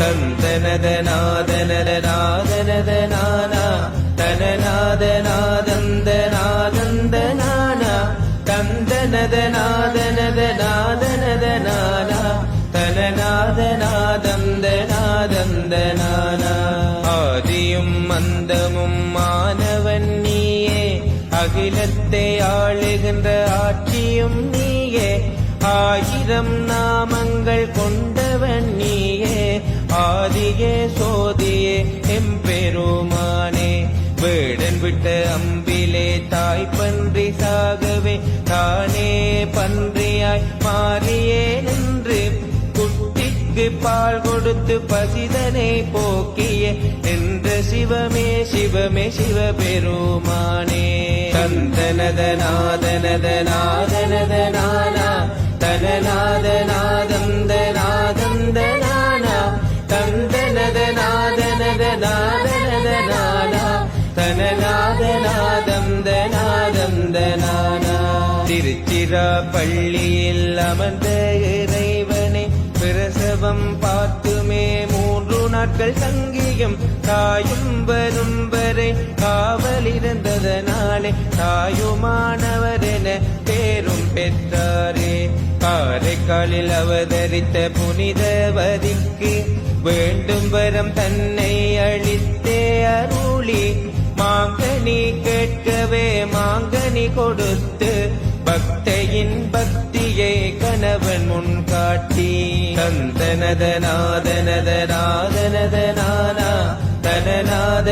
தந்தனத நாதனத நாதனத நானா தனநாத நாதந்த நாதந்த நானா தந்தனத நாதனத நாதனத நானா தனநாத நாதந்த நாதந்த நானா ஆதியும் மந்தமும் மாணவன் நீயே அகிலத்தை ஆளுகின்ற ஆட்சியும் நீயே ஆயிரம் நாமங்கள் கொண்டவன் ஆதியே சோதியே எம்பெருமானே வேடன் விட்ட அம்பிலே தாய் பன்றி சாகவே தானே பன்றியாய் மாறியே நின்று குட்டிக்கு பால் கொடுத்து பசிதனை போக்கிய என்ற சிவமே சிவமே சிவபெருமானே. தந்தனத நாதனத நாதனத நானா தனநாத நாதந்த நாதந்த திருச்சிரா பள்ளியில் அமர்ந்த இறைவனே பிரசவம் பார்த்துமே. மூன்று நாட்கள் தங்கியும் தாயும் வரும் வரை காவல் இருந்ததனாலே தாயுமானவரென பேரும் பெற்றாரே. காரைக்காலில் அவதரித்த புனிதவதிக்கு வேண்டும் வரம் தன்னை அளித்தே அருளி. மாங்கனி கேட்கவே மாங்கனி கொடுத்து பக்தையின் பக்தியை கணவன் முன் காட்டி. தந்தனதநாதனதநாதனதனானா நாதனத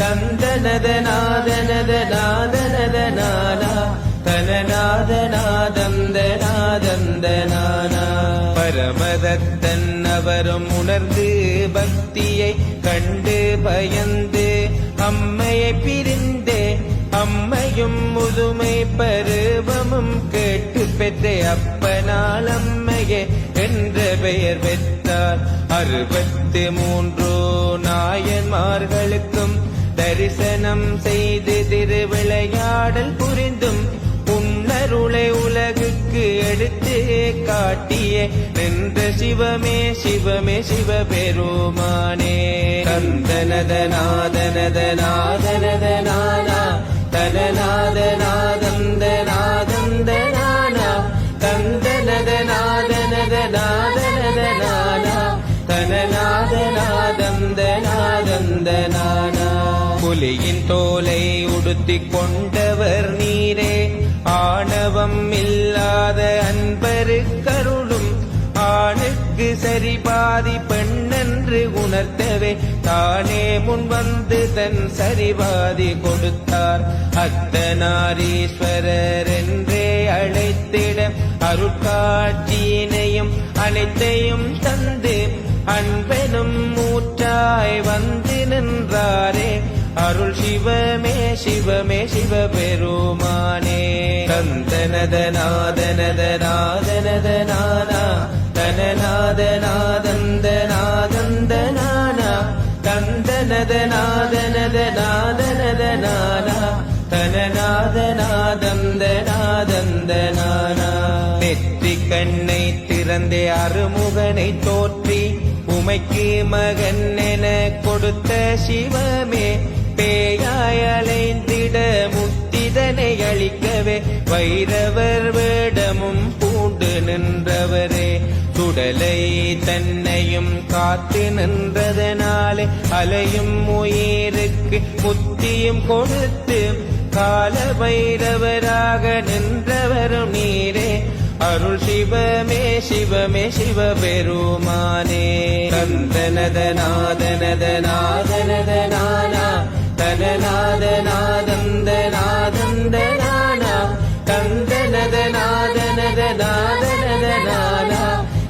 தந்தனதநாதனதநாதனதனானா. நானா பரமதத்தன் அவரும் உணர்ந்து பக்தியை கண்டு பயந்து அம்மையை பிரிந்தே அம்மையும் முதுமை பருவமும் கேட்டு பெற்றே அப்பனால் அம்மையே என்ற பெயர் பெற்றார். அறுபத்து மூன்று நாயன்மார்களுக்கும் தரிசனம் செய்து திருவிளையாடல் புரிந்தும் உன்னருளை உலகுக்கு எடுத்து காட்டிய. நின்ற சிவமே சிவமே சிவபெருமானே. கந்தனத நாதனத நாதனத நானா புலியின் தோலை உடுத்திக் கொண்டவர் நீரே. ஆணவம் இல்லாத அன்பரு கருளும் ஆணுக்கு சரி பாதி பெண்ணென்று உணர்த்தவே. தானே முன் வந்து தன் சரிபாதி கொடுத்தார். அத்தனாரீஸ்வரர் என்றே அழைத்திட அருட்காட்சியினையும் அனைத்தையும் தந்து அன்பெனும் மூற்றாய் வந்து நின்றாரே. அருள் சிவமே சிவமே சிவபெருமானே. தந்தனத நாதனத நாதனத நானா நெற்றி கண்ணை திறந்தே அருமுகனை தோற்றி உமைக்கு மகன் என கொடுத்த சிவமே பேயாய் அலைந்திட முத்திதனை அளிக்கவே வைரவர் வேடமும் பூண்டு நின்றவரே. சுடலை தன்னையும் காத்து நின்றதனாலே அலையும் உயிருக்கு முத்தியும் கொடுத்து கால வைரவராக நின்றவரும் நீரே. அருள் சிவமே சிவமே சிவபெருமானே. கந்தனத நாதனத நாதனத நானா தனநாத நாதந்த நானா கந்தனத நானா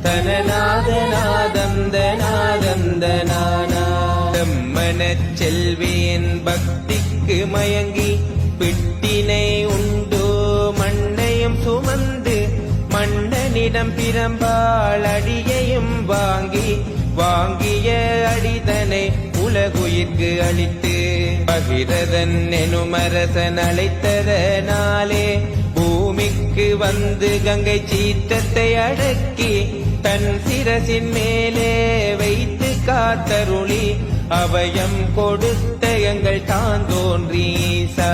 தனநாத நாதந்த நானா செம்மனச் செல்வியின் பக்திக்கு மயங்கி பிட்டினை உண்டு? மண்ணையும் சுமந்து மன்னனிடம் பிரம்பாள் அடியையும் வாங்கி வாங்கிய அடிதனை உலகுயிர்க்கு அளித்து பகிரதன் எனுமரசன் அழைத்ததனாலே பூமிக்கு வந்து கங்கை சீற்றத்தை அடக்கி தன் சிரசின் மேலே வைத்து காத்தருளி அவயம் கொடுத்த எங்கள் தான் தோன்றீசா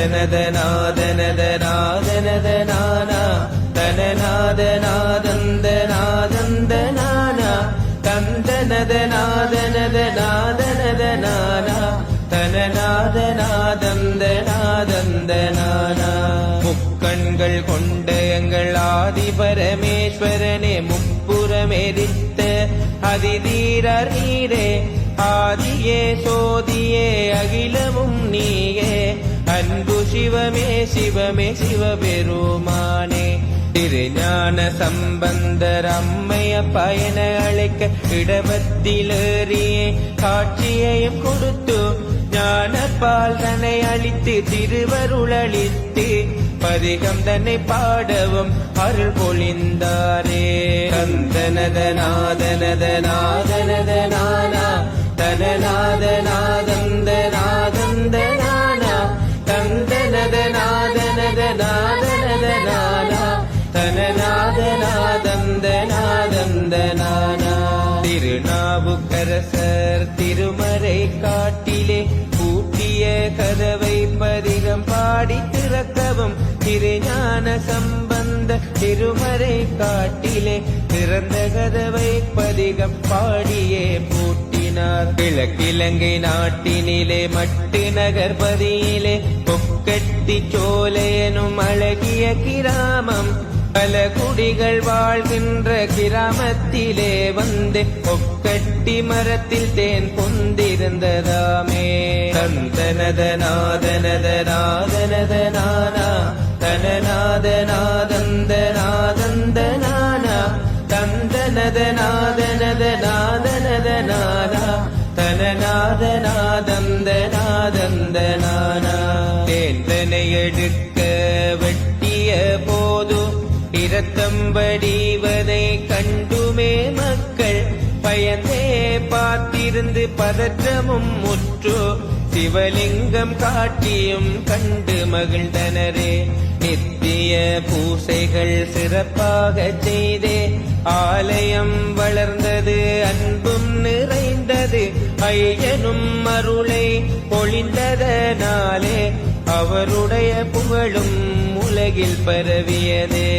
தந்தனதநாதனதநாதனதனானா தனநாதநாதந்தநாதந்தனானா தந்தனதநாதனதநாதனதனானா தனநாதநாதந்தநாதந்தனானா முக்கண்கள் கொண்ட எங்கள் ஆதி பரமேஸ்வரனே முப்புறமெரித்த அதிதீரர் நீரே ஆதியே சோதியே அகிலமும் நீயே. அன்பு சிவமே சிவமே சிவபெருமானே. திருஞான சம்பந்தர் அம்மைய பயண அழைக்க இடபத்திலேறியே காட்சியையும் கொடுத்து ஞானப்பால் தன்னை அளித்து திருவருளளித்து பதிகம் தன்னை பாடவும் அருள் பொழிந்தாரே. கந்தனதநாதனதநாதனதனானா நாதந்த திருநாவுக்கரசர் திருமறை காட்டிலே பூட்டிய கதவை பதிகம் பாடி திறக்கவும் திருஞான சம்பந்த திருமறை காட்டிலே திறந்த கதவை பதிகம் பாடியே பூட்டினார். கிழக்கிழங்கை நாட்டினிலே மட்டு நகர்பதியிலே கொக்கட்டி சோலையனும் அழகிய கிராமம் பல குடிகள் வாழ்கின்ற கிராமத்திலே வந்து ஒக்கட்டி மரத்தில் தேன் பொந்திருந்ததாமே. தந்தனதநாதனதநாதனதனானா தனநாதநாதந்தநாதந்தனானா தந்தனதநாதனதநாதனதனானா தனநாதநாதந்தநாதந்தனானா. தேந்தனை எடுக்க வெட்டிய போ இரத்தம்படிவதை கண்டுமே மக்கள். பயந்தே பார்த்திருந்து பதற்றமும் முற்று. சிவலிங்கம் காட்டியும் கண்டு மகிழ்ந்தனரே. நித்திய பூசைகள் சிறப்பாக செய்தே. ஆலயம் வளர்ந்தது அன்பும் நிறைந்தது. ஐயனும் அருளை பொழிந்ததனாலே அவருடைய புகழும் உலகில் பரவியதே.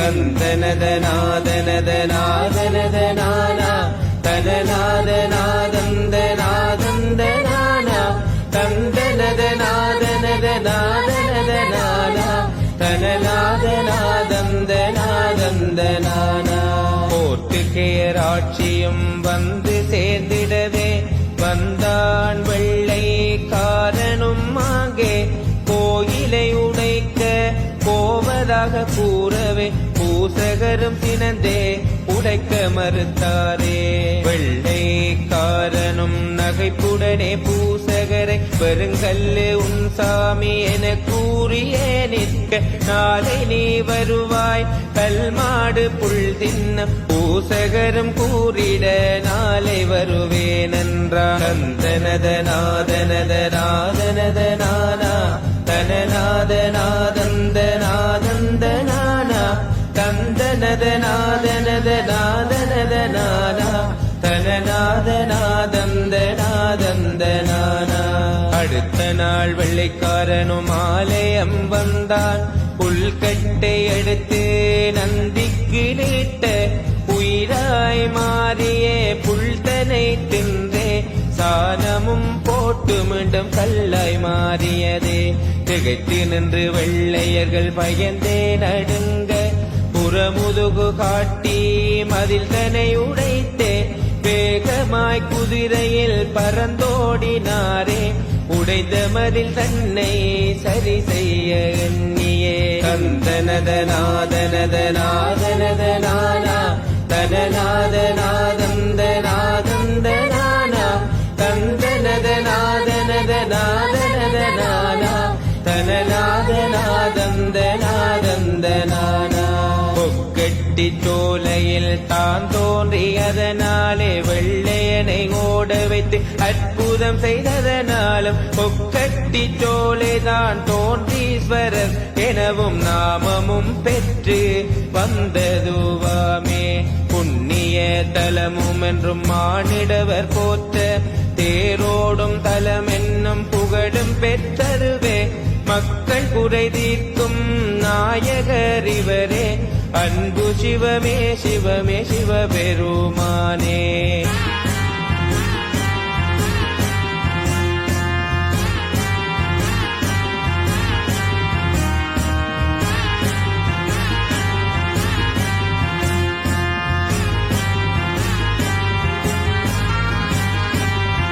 கந்தனதநாதனதநாதனதனானா தனநாதநாதந்தநாதந்தனானா தந்தனதநாதனதநாதனதனானா தனநாதநாதந்தநாதந்தனானா போர்த்துகேயராட்சியும் வந்து சேர்ந்திடவே வந்தான் பூசகரும் தினந்தே உடைக்க மறுத்தாரே. வெள்ளைக்காரனும் நகைப்புடனே பூசகரை வெறுங்கல்லு உன் சாமி என கூறியே நிற்க நாளை நீ வருவாய் கல்மாடு புல் தின்ன பூசகரும் கூறிட நாளை வருவேன் என்றார் தந்தனதநாதனதநாதனதனானா தனநாதநாதந்தநாதந்தனானா தந்தனதநாதனதநாதனதனானா தனநாதநாதந்தநாதந்தனானா அடுத்த நாள் வெள்ளைக்காரனும் ஆலயம் வந்தான் புல்கட்டை எடுத்து நந்திக்கு நீட்ட உயிராய் மாறியே புல்தனை தின்றே சாணமும் போட்டு மீண்டும் கல்லாய் மாறியதே திகைத்து நின்று வெள்ளையர்கள் பயந்தே நடுங்க புறமுதுகு காட்டி மதில் தனை உடைத்தே வேகமாய் குதிரையில் பறந்தோடினாரே உடைந்த மதில் தன்னை சரி செய்ய எண்ணியே. தந்தனதநாதனதநாதனதனானா தனநாதநாதந்தநாதந்தனானா தந்தனதநாதனதநாதனதனானா தனநாதநாதந்தநாதந்தனானா. கட்டி சோலையில் தான் தோன்றி அதனாலே வெள்ளையனை ஓட வைத்து அற்புதம் செய்ததனாலும் கொக்கட்டி சோலை தான் தோன்றீஸ்வரர் எனவும் நாமமும் பெற்று வந்ததுவாமே. புண்ணிய தலமும் என்றும் மானிடவர் போற்ற தேரோடும் தலம் என்னும் புகழும் பெற்றருவே. மக்கள் குறை தீர்க்கும் நாயகர் இவரே. அன்பு சிவமே சிவமே சிவபெருமானே.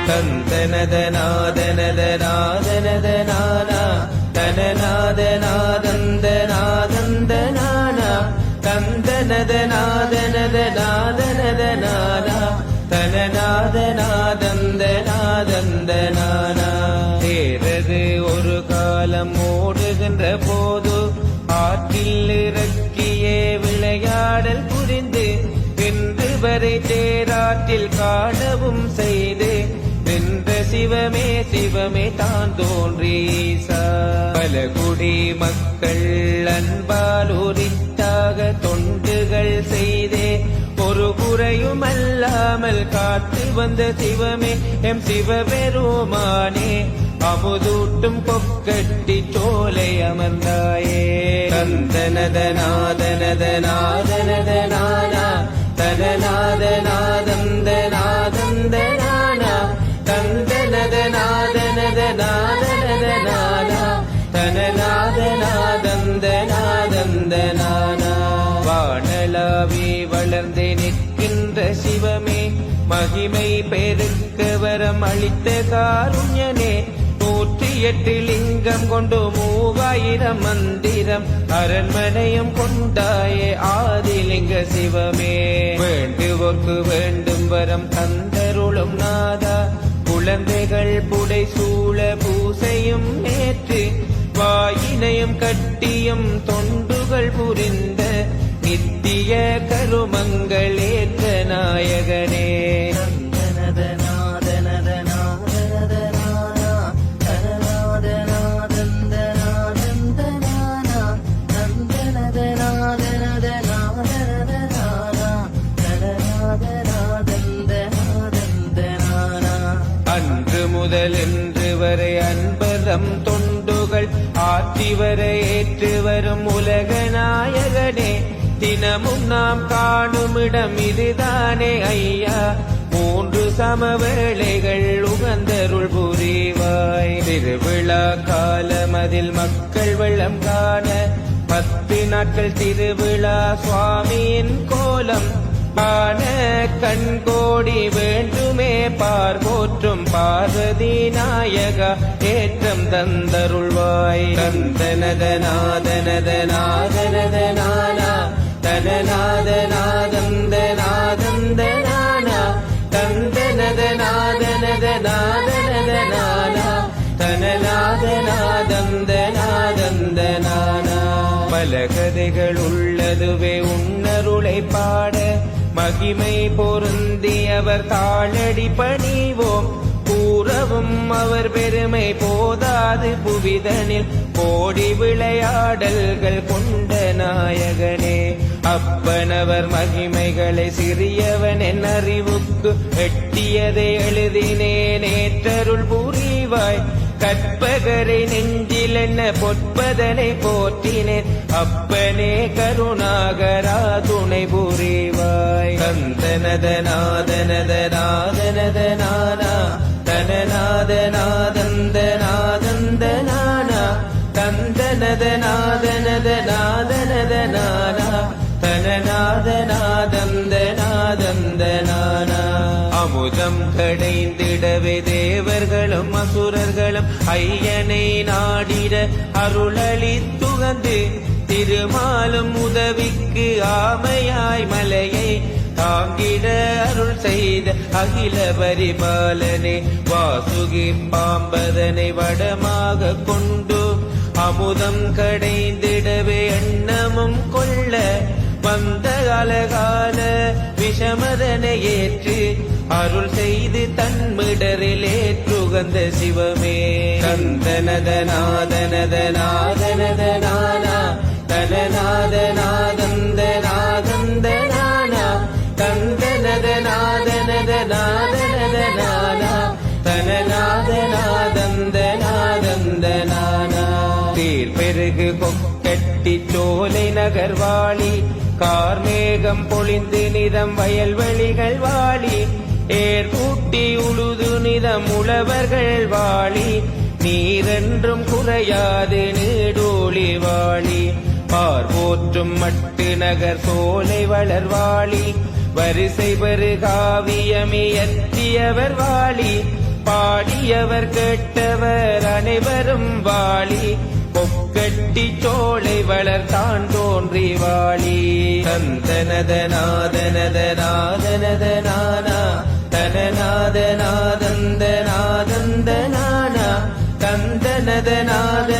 தந்தனதநாதனதநாதனதநாத தனநாதநாதந்தநாதந்தனானா தேரது ஒரு காலம் ஓடுகின்ற போது ஆற்றில் இறக்கியே விளையாடல் புரிந்து இன்று வரை தேராற்றில் காணவும் செய்து நின்ற சிவமே சிவமே தான் தோன்றீசா பலகுடி மக்கள் அன்பால் உரித்தாக தொண்டுகள் செய்து குறையும் அல்லாமல் காத்து வந்த சிவமே எம் சிவபெருமானே அமுதூட்டும் பொக்கட்டி சோலை அமர்ந்தாயே. தந்தனதநாதனதநாதனதனானா தனநாதநாதந்தநாதந்தனானா தந்தனதநாதனதநாதனதனானா தனநாதநாதந்தநாதந்தனானா. வானலாவி வளர்ந்து நிற்கின்ற சிவமே மகிமை பெருக்க வரம் அளித்த காருண்யனே. நூற்றி எட்டு லிங்கம் கொண்டு மூவாயிரம் மந்திரம் அரண்மனையும் கொண்டாயே ஆதிலிங்க சிவமே. வேண்டுவோர்க்கு வேண்டும் வரம் தந்தருளும் நாதா. குழந்தைகள் புடை சூழ பூசையும் நேற்று வாயினையும் கட்டியும் தொண்டுகள் புரிந்த நித்திய கருமங்கள் ஏற்ற நாயகனே அன்று முதல் இன்று வரை அன்பதம் தொண்டுகள் ஆற்றி வர ஏற்று வரும் உலக நாயகனே. தினமும் நாம் காணும் இடம் இதுதானே ஐயா. மூன்று சமவேளைகள் உகந்தருள் புரிவாய். திருவிழா காலம் அதில் மக்கள் வெள்ளம் காண பத்து நாட்கள் திருவிழா சுவாமியின் கோலம் ஆன கண்கோடி வேண்டுமே பார்வோற்றும் பார்வதி நாயகா ஏற்றம் தந்தருள்வாய். தந்தனதநாதனதநாதனதனானா தனநாதநாதந்தநாதந்தனானா தந்தனதநாதனதநாதனதனானா தனநாதநாதந்தநாதந்தனானா பல கதைகள் உள்ளதுவே உன்னருளை பாட மகிமை பொருந்தியவர் தாளடி பணிவோம் கூறவும் அவர் பெருமை போதாது. புவிதனில் கோடி விளையாடல்கள் கொண்ட நாயகனே அப்பனவர் மகிமைகளை சிறியவன் என் அறிவுக்கு எட்டியதை எழுதினே நேற்றருள் புரிவாய் கற்பகரை நெஞ்சில் என்ன பொற்பதனை போற்றினேன். அப்பனே கருணாகரா துணை புரிவாய். கந்தனத நாதனத நாதனத நானா தந்தனதநாதனதநாதனதனானா தனநாதநாதந்தநாதந்தனானா தந்தனதநாதனதநாதனதனானா தனநாதநாதந்தநாதந்தனானா அமுதம் கடைந்திடவே தேவர்களும் அசுரர்களும் ஐயனை நாடிட அருளளித்துகந்து திருமாலும் உதவிக்கு ஆமையாய் மலையை தாங்கிட அருள் செய்த அகில பரிபாலனே வாசுகி பாம்பதனை வடமாக கொண்டு அமுதம் கடைந்திடவே எண்ணமும் கொள்ள வந்த அழகான விஷமதனை ஏற்று அருள் செய்து தன்மிடரில் ஏற்றுகந்த சிவமே. தந்தனதநாதனதநாதனதனானா நகர்வாளி கார்மேகம் பொழிந்து நிதம் வயல்வெளிகள் வாளி ஏர் கூட்டி உழுது நிதம் உழவர்கள் வாளி நீரென்றும் குறையாது நீடோழி வாளி. பார்வோற்றும் மட்டு நகர் சோலை வளர்வாளி வரிசை பெரு காவியமியற்றியவர் வாளி பாடியவர் கேட்டவர் அனைவரும் வாளி. கட்டி சோலை வளர்த்தான் தோன்றி வாழி தந்தனதநாதனதநாதனதனானா தனநாதநாதந்தநாதந்தனானா தந்தனதநாத